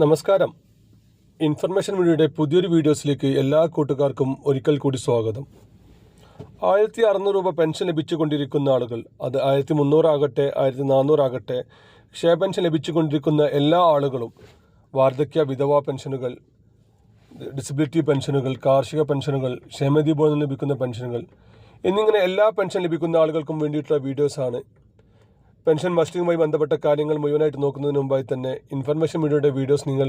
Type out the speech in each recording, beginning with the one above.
നമസ്കാരം. ഇൻഫർമേഷൻ മീഡിയയുടെ പുതിയൊരു വീഡിയോസിലേക്ക് എല്ലാ കൂട്ടുകാർക്കും ഒരിക്കൽ കൂടി സ്വാഗതം. ആയിരത്തി അറുന്നൂറ് രൂപ പെൻഷൻ ലഭിച്ചുകൊണ്ടിരിക്കുന്ന ആളുകൾ അത് ആയിരത്തി മുന്നൂറാകട്ടെ ആയിരത്തി നാനൂറാകട്ടെ ക്ഷയ പെൻഷൻ ലഭിച്ചുകൊണ്ടിരിക്കുന്ന എല്ലാ ആളുകളും വാർദ്ധക്യ വിധവാ പെൻഷനുകൾ ഡിസബിലിറ്റി പെൻഷനുകൾ കാർഷിക പെൻഷനുകൾ ക്ഷേമനിധി ബോർഡിൽ ലഭിക്കുന്ന പെൻഷനുകൾ എന്നിങ്ങനെ എല്ലാ പെൻഷൻ ലഭിക്കുന്ന ആളുകൾക്കും വേണ്ടിയിട്ടുള്ള വീഡിയോസാണ് പെൻഷൻ മസ്റ്റിങ്ങുമായി ബന്ധപ്പെട്ട കാര്യങ്ങൾ മുഴുവനായിട്ട് നോക്കുന്നതിന് മുമ്പായി തന്നെ ഇൻഫർമേഷൻ മീഡിയയുടെ വീഡിയോസ് നിങ്ങൾ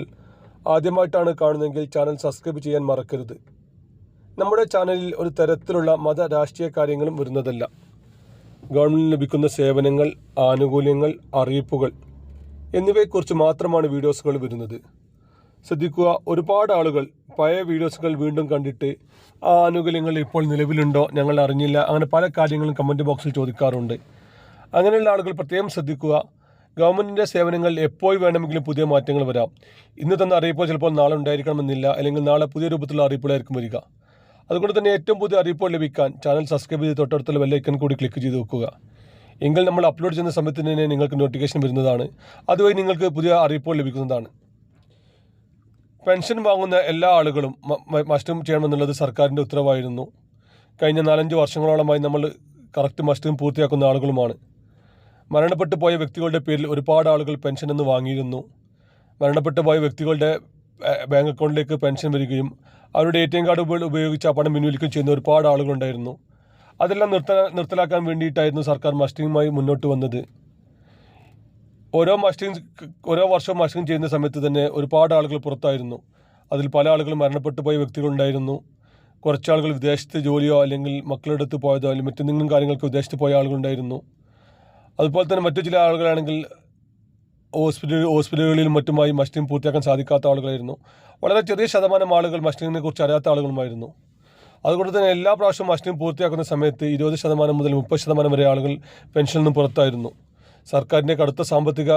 ആദ്യമായിട്ടാണ് കാണുന്നതെങ്കിൽ ചാനൽ സബ്സ്ക്രൈബ് ചെയ്യാൻ മറക്കരുത്. നമ്മുടെ ചാനലിൽ ഒരു തരത്തിലുള്ള മത രാഷ്ട്രീയ കാര്യങ്ങളും വരുന്നതല്ല. ഗവൺമെന്റ് ലഭിക്കുന്ന സേവനങ്ങൾ ആനുകൂല്യങ്ങൾ അറിയിപ്പുകൾ എന്നിവയെക്കുറിച്ച് മാത്രമാണ് വീഡിയോസുകൾ വരുന്നത്. ശ്രദ്ധിക്കുക ഒരുപാട് ആളുകൾ പഴയ വീഡിയോസുകൾ വീണ്ടും കണ്ടിട്ട് ആ ആനുകൂല്യങ്ങൾ ഇപ്പോൾ നിലവിലുണ്ടോ? ഞങ്ങൾ അറിഞ്ഞില്ല. അങ്ങനെ പല കാര്യങ്ങളും കമന്റ് ബോക്സിൽ ചോദിക്കാറുണ്ട്. അങ്ങനെയുള്ള ആളുകൾ പ്രത്യേകം ശ്രദ്ധിക്കുക. ഗവൺമെന്റിന്റെ സേവനങ്ങൾ എപ്പോൾ വേണമെങ്കിലും പുതിയ മാറ്റങ്ങൾ വരാം. ഇന്ന് തന്ന അറിയിപ്പോൾ ചിലപ്പോൾ നാളെ ഉണ്ടായിരിക്കണമെന്നില്ല അല്ലെങ്കിൽ നാളെ പുതിയ രൂപത്തിലുള്ള അറിയിപ്പുകളായിരിക്കും വരിക. അതുകൊണ്ട് തന്നെ ഏറ്റവും പുതിയ അറിയിപ്പുകൾ ലഭിക്കാൻ ചാനൽ സബ്സ്ക്രൈബ് ചെയ്ത് തൊട്ടടുത്തുള്ള വെല്ലൈക്കൻ കൂടി ക്ലിക്ക് ചെയ്ത് വെക്കുക. എങ്കിൽ നമ്മൾ അപ്ലോഡ് ചെയ്യുന്ന സമയത്ത് തന്നെ നിങ്ങൾക്ക് നോട്ടിഫിക്കേഷൻ വരുന്നതാണ്. അതുവഴി നിങ്ങൾക്ക് പുതിയ അറിയിപ്പുകൾ ലഭിക്കുന്നതാണ്. പെൻഷൻ വാങ്ങുന്ന എല്ലാ ആളുകളും മസ്റ്റും ചെയ്യണമെന്നുള്ളത് സർക്കാരിന്റെ ഉത്തരവായിരുന്നു. കഴിഞ്ഞ നാലഞ്ച് വർഷങ്ങളോളമായി നമ്മൾ കറക്റ്റ് മസ്റ്റും പൂർത്തിയാക്കുന്ന ആളുകളുമാണ്. മരണപ്പെട്ടു പോയ വ്യക്തികളുടെ പേരിൽ ഒരുപാട് ആളുകൾ പെൻഷൻ എന്ന് വാങ്ങിയിരുന്നു. മരണപ്പെട്ടു പോയ വ്യക്തികളുടെ ബാങ്ക് അക്കൗണ്ടിലേക്ക് പെൻഷൻ വരികയും അവരുടെ എ ടി എം കാർഡ് ഉപയോഗിച്ച് ആ പണം പിൻവലിക്കുകയും ചെയ്യുന്ന ഒരുപാട് ആളുകളുണ്ടായിരുന്നു. അതെല്ലാം നിർത്ത നിർത്തലാക്കാൻ വേണ്ടിയിട്ടായിരുന്നു സർക്കാർ മസ്റ്റിങ്ങുമായി മുന്നോട്ട് വന്നത്. ഓരോ മസ്റ്റിങ് ഓരോ വർഷവും മസ്റ്റിങ് ചെയ്യുന്ന സമയത്ത് തന്നെ ഒരുപാട് ആളുകൾ പുറത്തായിരുന്നു. അതിൽ പല ആളുകളും മരണപ്പെട്ടു പോയ വ്യക്തികളുണ്ടായിരുന്നു. കുറച്ചാളുകൾ വിദേശത്ത് ജോലിയോ അല്ലെങ്കിൽ മക്കളുടെ അടുത്ത് പോയതോ അല്ലെങ്കിൽ മറ്റെന്തെങ്കിലും കാര്യങ്ങൾക്ക് വിദേശത്ത് പോയ ആളുകളുണ്ടായിരുന്നു. അതുപോലെ തന്നെ മറ്റു ചില ആളുകളാണെങ്കിൽ ഹോസ്പിറ്റൽ ഹോസ്പിറ്റലുകളിൽ മറ്റുമായി മസ്റ്റിംഗ് പൂർത്തിയാക്കാൻ സാധിക്കാത്ത ആളുകളായിരുന്നു. വളരെ ചെറിയ ശതമാനം ആളുകൾ മസ്റ്റിങ്ങിനെ കുറിച്ച് അറിയാത്ത ആളുകളുമായിരുന്നു. അതുകൊണ്ട് തന്നെ എല്ലാ പ്രാവശ്യവും മസ്റ്റിംഗ് പൂർത്തിയാക്കുന്ന സമയത്ത് ഇരുപത് ശതമാനം മുതൽ മുപ്പത് ശതമാനം വരെ ആളുകൾ പെൻഷനിൽ നിന്ന് പുറത്തായിരുന്നു. സർക്കാരിന്റെ കടുത്ത സാമ്പത്തിക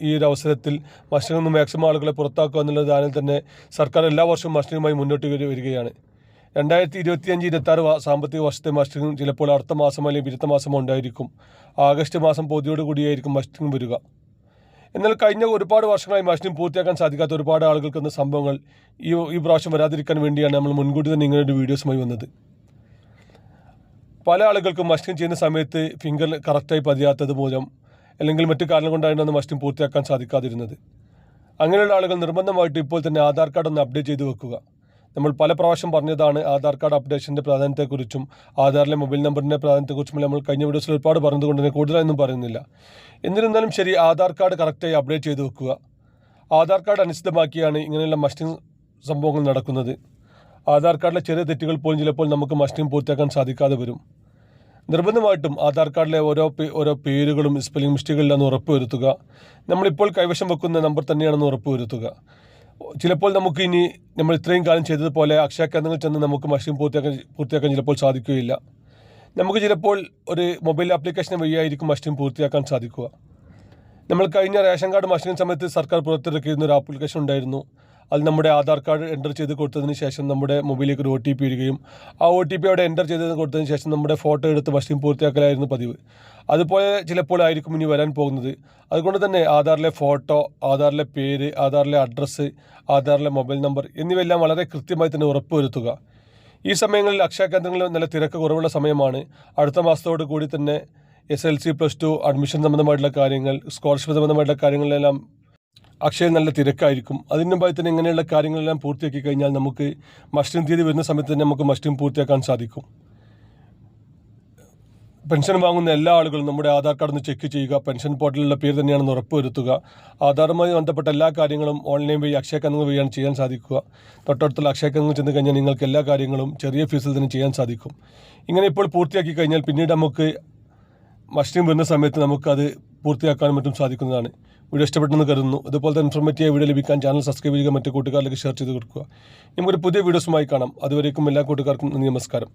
ഈ ഒരു അവസരത്തിൽ മസ്റ്റിങ്ങിൽ നിന്ന് മാക്സിമം ആളുകളെ പുറത്താക്കുക എന്നുള്ള ധാരണയിൽ തന്നെ സർക്കാർ എല്ലാ വർഷവും മസ്റ്റിങ്ങുമായി മുന്നോട്ട് വരികയാണ്. രണ്ടായിരത്തി ഇരുപത്തിയഞ്ച് ഇരുപത്താറ് സാമ്പത്തിക വർഷത്തെ മസ്റ്റിംഗ് ചിലപ്പോൾ അടുത്ത മാസം അല്ലെങ്കിൽ വിരുദ്ധ മാസമോ ഉണ്ടായിരിക്കും. ആഗസ്റ്റ് മാസം പൊതുയോട് കൂടിയായിരിക്കും മസ്റ്റിംഗ് വരിക. എന്നാൽ കഴിഞ്ഞ ഒരുപാട് വർഷങ്ങളായി മസ്റ്റിംഗ് പൂർത്തിയാക്കാൻ സാധിക്കാത്ത ഒരുപാട് ആളുകൾക്ക് എന്ന സംഭവങ്ങൾ ഈ ഈ പ്രാവശ്യം വരാതിരിക്കാൻ വേണ്ടിയാണ് നമ്മൾ മുൻകൂട്ടി തന്നെ ഇങ്ങനെ ഒരു വീഡിയോസുമായി വന്നത്. പല ആളുകൾക്കും മസ്റ്റിംഗ് ചെയ്യുന്ന സമയത്ത് ഫിംഗർ കറക്റ്റായി പതിയാത്തത് മൂലം അല്ലെങ്കിൽ മറ്റു കാരണം കൊണ്ടായിരുന്നു മസ്റ്റിംഗ് പൂർത്തിയാക്കാൻ സാധിക്കാതിരുന്നത്. അങ്ങനെയുള്ള ആളുകൾ നിർബന്ധമായിട്ട് ഇപ്പോൾ തന്നെ ആധാർ കാർഡ് ഒന്ന് അപ്ഡേറ്റ് ചെയ്ത് വെക്കുക. നമ്മൾ പല പ്രാവശ്യം പറഞ്ഞതാണ് ആധാർ കാർഡ് അപ്ഡേഷന്റെ പ്രാധാന്യത്തെക്കുറിച്ചും ആധാറിലെ മൊബൈൽ നമ്പറിന്റെ പ്രാധാന്യത്തെക്കുറിച്ചും നമ്മൾ കഴിഞ്ഞ വീഡിയോസിൽ ഒരുപാട് പറഞ്ഞതുകൊണ്ട് തന്നെ കൂടുതലൊന്നും പറയുന്നില്ല. എന്നിരുന്നാലും ശരി ആധാർ കാർഡ് കറക്റ്റായി അപ്ഡേറ്റ് ചെയ്ത് വെക്കുക. ആധാർ കാർഡ് അനുസൃതമാക്കിയാണ് ഇങ്ങനെയുള്ള മസ്റ്റിംഗ് സംഭവങ്ങൾ നടക്കുന്നത്. ആധാർ കാർഡിലെ ചെറിയ തെറ്റുകൾ പോലും ചിലപ്പോൾ നമുക്ക് മസ്റ്റിംഗ് പൂർത്തിയാക്കാൻ സാധിക്കാതെ വരും. നിർബന്ധമായിട്ടും ആധാർ കാർഡിലെ ഓരോ ഓരോ പേരുകളും സ്പെല്ലിംഗ് മിസ്റ്റേക്കുകളിലാണെന്ന് ഉറപ്പുവരുത്തുക. നമ്മളിപ്പോൾ കൈവശം വെക്കുന്ന നമ്പർ തന്നെയാണെന്ന് ഉറപ്പുവരുത്തുക. ചിലപ്പോൾ നമുക്ക് ഇനി നമ്മൾ ഇത്രയും കാലം ചെയ്തതുപോലെ അക്ഷയ കേന്ദ്രങ്ങളിൽ ചെന്ന് നമുക്ക് മഷീൻ പൂർത്തിയാക്കാൻ പൂർത്തിയാക്കാൻ ചിലപ്പോൾ സാധിക്കുകയില്ല. നമുക്ക് ചിലപ്പോൾ ഒരു മൊബൈൽ ആപ്ലിക്കേഷൻ വഴിയായിരിക്കും മഷീൻ പൂർത്തിയാക്കാൻ സാധിക്കുക. നമ്മൾ കഴിഞ്ഞ റേഷൻ കാർഡ് മഷീൻ സമയത്ത് സർക്കാർ പുറത്തിറക്കിയിരുന്ന ഒരു ആപ്ലിക്കേഷൻ ഉണ്ടായിരുന്നു. അത് നമ്മുടെ ആധാർ കാർഡ് എന്റർ ചെയ്ത് കൊടുത്തതിന് ശേഷം നമ്മുടെ മൊബൈലിലേക്ക് ഒരു ഒ ടി പി വരികയും ആ ഒ ടി പി അവിടെ എന്റർ ചെയ്ത് കൊടുത്തതിന് ശേഷം നമ്മുടെ ഫോട്ടോ എടുത്ത് മഷീൻ പൂർത്തിയാക്കലായിരുന്നു പതിവ്. അതുപോലെ ചിലപ്പോൾ ആയിരിക്കും ഇനി വരാൻ പോകുന്നത്. അതുകൊണ്ട് തന്നെ ആധാറിലെ ഫോട്ടോ ആധാറിലെ പേര് ആധാറിലെ അഡ്രസ്സ് ആധാറിലെ മൊബൈൽ നമ്പർ എന്നിവയെല്ലാം വളരെ കൃത്യമായി തന്നെ ഉറപ്പുവരുത്തുക. ഈ സമയങ്ങളിൽ അക്ഷയ കേന്ദ്രങ്ങളിൽ നല്ല തിരക്ക് കുറവുള്ള സമയമാണ്. അടുത്ത മാസത്തോടു കൂടി തന്നെ S L C plus two admission സംബന്ധമായിട്ടുള്ള കാര്യങ്ങൾ സ്കോളർഷിപ്പ് സംബന്ധമായിട്ടുള്ള കാര്യങ്ങളിലെല്ലാം അക്ഷയം നല്ല തിരക്കായിരിക്കും. അതിന്റെ ഭാഗത്ത് തന്നെ ഇങ്ങനെയുള്ള കാര്യങ്ങളെല്ലാം പൂർത്തിയാക്കി കഴിഞ്ഞാൽ നമുക്ക് മഷ്ടം തീയതി വരുന്ന സമയത്ത് തന്നെ നമുക്ക് മഷ്ടം പൂർത്തിയാക്കാൻ സാധിക്കും. പെൻഷൻ വാങ്ങുന്ന എല്ലാ ആളുകളും നമ്മുടെ ആധാർ കാർഡ് ഒന്ന് ചെക്ക് ചെയ്യുക. പെൻഷൻ പോർട്ടലിലുള്ള പേര് തന്നെയാണെന്ന് ഉറപ്പുവരുത്തുക. ആധാറുമായി ബന്ധപ്പെട്ട എല്ലാ കാര്യങ്ങളും ഓൺലൈൻ വഴി അക്ഷയ കേന്ദ്രങ്ങൾ വഴിയാണ് ചെയ്യാൻ സാധിക്കുക. തൊട്ടടുത്തുള്ള അക്ഷയ കേന്ദ്രങ്ങൾ ചെന്ന് കഴിഞ്ഞാൽ നിങ്ങൾക്ക് എല്ലാ കാര്യങ്ങളും ചെറിയ ഫീസിൽ തന്നെ ചെയ്യാൻ സാധിക്കും. ഇങ്ങനെ ഇപ്പോൾ പൂർത്തിയാക്കി കഴിഞ്ഞാൽ പിന്നീട് നമുക്ക് മഷ്ടം വരുന്ന സമയത്ത് നമുക്കത് പൂർത്തിയാക്കാനും മറ്റും സാധിക്കുന്നതാണ്. വീഡിയോ ഇഷ്ടപ്പെട്ടെന്ന് കരുതുന്നു. ഇതുപോലത്തെ ഇൻഫോർമേറ്റീവ് വീഡിയോ ലഭിക്കാൻ ചാനൽ സബ്സ്ക്രൈബ് ചെയ്യുക മറ്റു കൂട്ടുകാരിലേക്ക് ഷെയർ ചെയ്ത് കൊടുക്കുക. നമുക്കൊരു പുതിയ വീഡിയോസുമായി കാണാം. അതുവരേക്കും എല്ലാ കൂട്ടുകാർക്കും നമസ്കാരം.